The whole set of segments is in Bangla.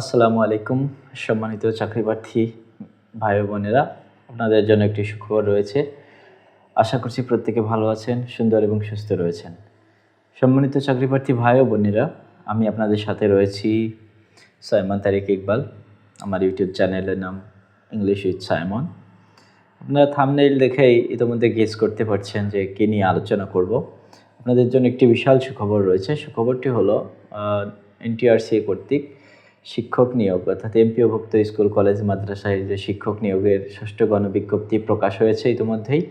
আসসালামু আলাইকুম, সম্মানিত চাকরি প্রার্থী ভাই বোনেরা। আপনাদের জন্য একটি সুখবর রয়েছে। আশা করছি প্রত্যেকে ভালো আছেন, সুন্দর এবং সুস্থ রয়েছেন। সম্মানিত চাকরি প্রার্থী ভাই ও বোনেরা, আমি আপনাদের সাথে রয়েছি সাইমন তারিক ইকবাল। আমার ইউটিউব চ্যানেলের নাম ইংলিশ উইথ সাইমন। আপনারা থামনেইল দেখেই ইতিমধ্যে গেস করতে পারছেন যে কী নিয়ে আলোচনা করব। আপনাদের জন্য একটি বিশাল সুখবর রয়েছে। সুখবরটি হলো এনটিআরসি কর্তৃক শিক্ষক নিয়োগ, অর্থাৎ এমপিওভুক্ত স্কুল, কলেজ, মাদ্রাসায় যে শিক্ষক নিয়োগের ষষ্ঠ গণবিজ্ঞপ্তি প্রকাশ হয়েছে ইতিমধ্যেই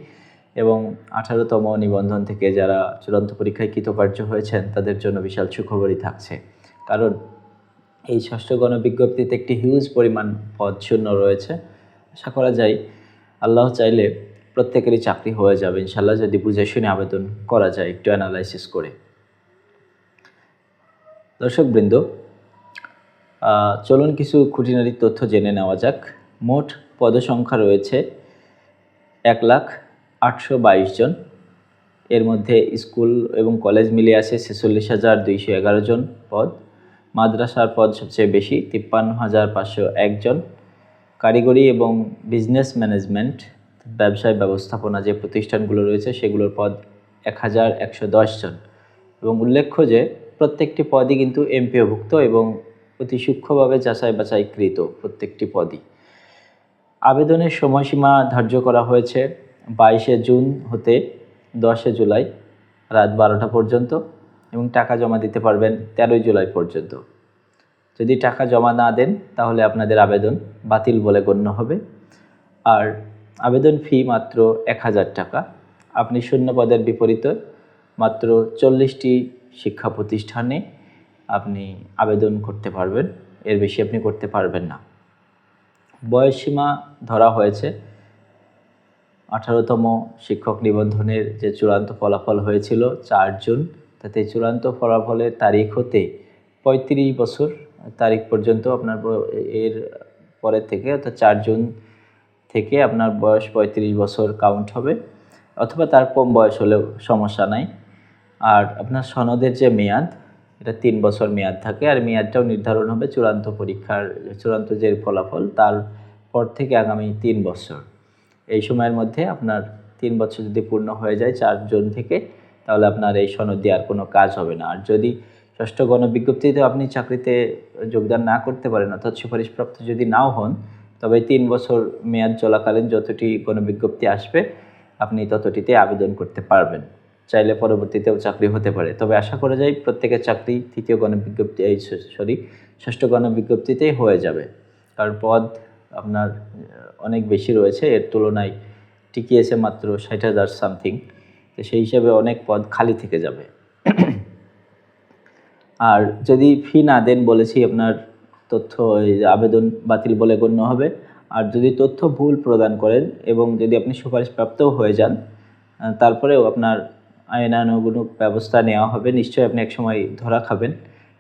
এবং আঠারোতম নিবন্ধন থেকে যারা চূড়ান্ত পরীক্ষায় কৃতকার্য হয়েছেন, তাদের জন্য বিশাল সুখবরই থাকছে। কারণ এই ষষ্ঠ গণবিজ্ঞপ্তিতে একটি হিউজ পরিমাণ পদ শূন্য রয়েছে। আশা করা যায় আল্লাহ চাইলে প্রত্যেকেরই চাকরি হয়ে যাবে। ইনশাল্লাহ যদি বুঝে শুনে আবেদন করা যায়, একটু অ্যানালাইসিস করে। দর্শকবৃন্দ চলুন কিছু খুঁটিনাটি তথ্য জেনে নেওয়া যাক। মোট পদসংখ্যা রয়েছে এক লাখ আটশো বাইশ জন। এর মধ্যে স্কুল এবং কলেজ মিলিয়ে আছে ছেচল্লিশ হাজার দুইশো এগারো জন পদ। মাদ্রাসার পদ সবচেয়ে বেশি, তিপ্পান্ন হাজার পাঁচশো একজন কারিগরি এবং বিজনেস ম্যানেজমেন্ট, ব্যবসায় ব্যবস্থাপনা যে প্রতিষ্ঠানগুলো রয়েছে সেগুলোর পদ এক হাজার একশো দশ জন। এবং উল্লেখ্য যে, প্রত্যেকটি পদই কিন্তু এমপিওভুক্ত এবং অতি সূক্ষ্মভাবে যাচাই বাছাইকৃত প্রত্যেকটি পদই। আবেদনের সময়সীমা ধার্য করা হয়েছে বাইশে জুন হতে দশে জুলাই রাত বারোটা পর্যন্ত এবং টাকা জমা দিতে পারবেন তেরোই জুলাই পর্যন্ত। যদি টাকা জমা না দেন তাহলে আপনাদের আবেদন বাতিল বলে গণ্য হবে। আর আবেদন ফি মাত্র এক হাজার টাকা। আপনি শূন্য পদের বিপরীতে মাত্র চল্লিশটি শিক্ষা প্রতিষ্ঠানে আপনি আবেদন করতে পারবেন, এর বেশি আপনি করতে পারবেন না। বয়সসীমা ধরা হয়েছে। আঠারোতম শিক্ষক নিবন্ধনের যে চূড়ান্ত ফলাফল হয়েছিল চার জুন, তাতে চূড়ান্ত ফলাফলের তারিখ হতে পঁয়ত্রিশ বছর, তারিখ পর্যন্ত আপনার এর পরের থেকে অর্থাৎ চার জুন থেকে আপনার বয়স পঁয়ত্রিশ বছর কাউন্ট হবে, অথবা তার কম বয়স হলেও সমস্যা নাই। আর আপনার সনদের যে মেয়াদ এটা তিন বছর মেয়াদ থাকে আর মেয়াদটাও নির্ধারণ হবে চূড়ান্ত পরীক্ষার, চূড়ান্ত যে ফলাফল তার পর থেকে আগামী তিন বছর। এই সময়ের মধ্যে আপনার তিন বছর যদি পূর্ণ হয়ে যায় চার জুন থেকে, তাহলে আপনার এই সনদ দিয়ে আর কোনো কাজ হবে না। আর যদি ষষ্ঠ গণবিজ্ঞপ্তিতে আপনি চাকরিতে যোগদান না করতে পারেন, অর্থাৎ সুপারিশপ্রাপ্ত যদি নাও হন, তবে তিন বছর মেয়াদ চলাকালীন যতটি গণবিজ্ঞপ্তি আসবে, আপনি ততটিতে আবেদন করতে পারবেন। চাইলে পরবর্তীতেও চাকরি হতে পারে। তবে আশা করা যায় প্রত্যেকের চাকরি তৃতীয় গণবিজ্ঞপ্তি, এই সরি, ষষ্ঠ গণবিজ্ঞপ্তিতেই হয়ে যাবে। কারণ পদ আপনার অনেক বেশি রয়েছে। এর তুলনায় টিকিয়েছে মাত্র ষাট হাজার সামথিং। তো সেই হিসাবে অনেক পদ খালি থেকে যাবে। আর যদি ফি না দেন বলেছি আপনার তথ্য আবেদন বাতিল বলে গণ্য হবে। আর যদি তথ্য ভুল প্রদান করেন এবং যদি আপনি সুপারিশপ্রাপ্তও হয়ে যান তারপরেও আপনার আইনানুগুণক ব্যবস্থা নেওয়া হবে। নিশ্চয়ই আপনি একসময় ধরা খাবেন।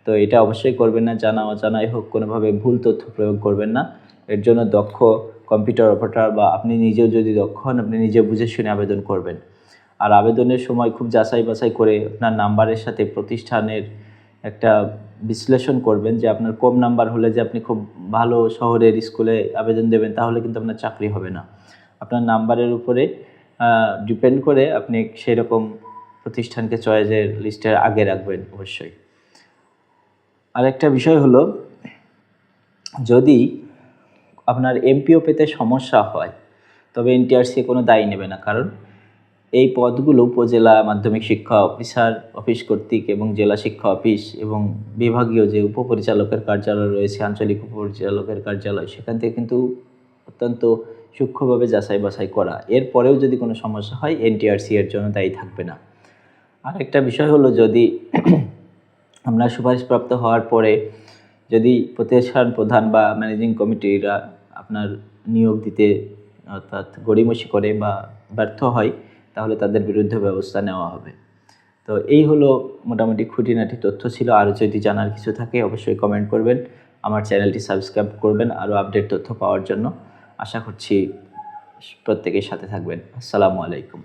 তো এটা অবশ্যই করবেন না, জানা অজানাই হোক, কোনোভাবে ভুল তথ্য প্রয়োগ করবেন না। এর জন্য দক্ষ কম্পিউটার অপারেটর বা আপনি নিজেও যদি দক্ষ হন, আপনি নিজে বুঝে শুনে আবেদন করবেন। আর আবেদনের সময় খুব যাচাই বাছাই করে আপনার নাম্বারের সাথে প্রতিষ্ঠানের একটা বিশ্লেষণ করবেন যে আপনার কম নাম্বার হলে যে আপনি খুব ভালো শহরের স্কুলে আবেদন দেবেন, তাহলে কিন্তু আপনার চাকরি হবে না। আপনার নাম্বারের উপরে ডিপেন্ড করে আপনি সেই রকম প্রতিষ্ঠানকে চয়েসের লিস্টের আগে রাখবেন অবশ্যই। আরেকটা বিষয় হলো, যদি আপনার এমপিও পেতে সমস্যা হয়, তবে এনটিআরসি কোনো দায়ী নেবে না। কারণ এই পদগুলো উপজেলা মাধ্যমিক শিক্ষা অফিসার, অফিস কর্তৃক এবং জেলা শিক্ষা অফিস এবং বিভাগীয় যে উপপরিচালকের কার্যালয় রয়েছে, আঞ্চলিক উপপরিচালকের কার্যালয়, সেখান থেকে কিন্তু অত্যন্ত সূক্ষ্মভাবে যাচাই বাছাই করা। এরপরেও যদি কোনো সমস্যা হয়, এনটিআরসি এর জন্য দায়ী থাকবে না। আর একটা বিষয় হলো যদি আপনার সুপারিশপ্রাপ্ত হওয়ার পরে যদি প্রতিষ্ঠান প্রধান বা ম্যানেজিং কমিটিরা আপনার নিয়োগ দিতে অর্থাৎ গড়িমসি করে বা ব্যর্থ হয়, তাহলে তাদের বিরুদ্ধে ব্যবস্থা নেওয়া হবে। তো এই হলো মোটামুটি খুঁটিনাটি তথ্য ছিল। আরও যদি জানার কিছু থাকে, অবশ্যই কমেন্ট করবেন। আমার চ্যানেলটি সাবস্ক্রাইব করবেন আরও আপডেট তথ্য পাওয়ার জন্য। আশা করছি প্রত্যেকের সাথে থাকবেন। আসসালামু আলাইকুম।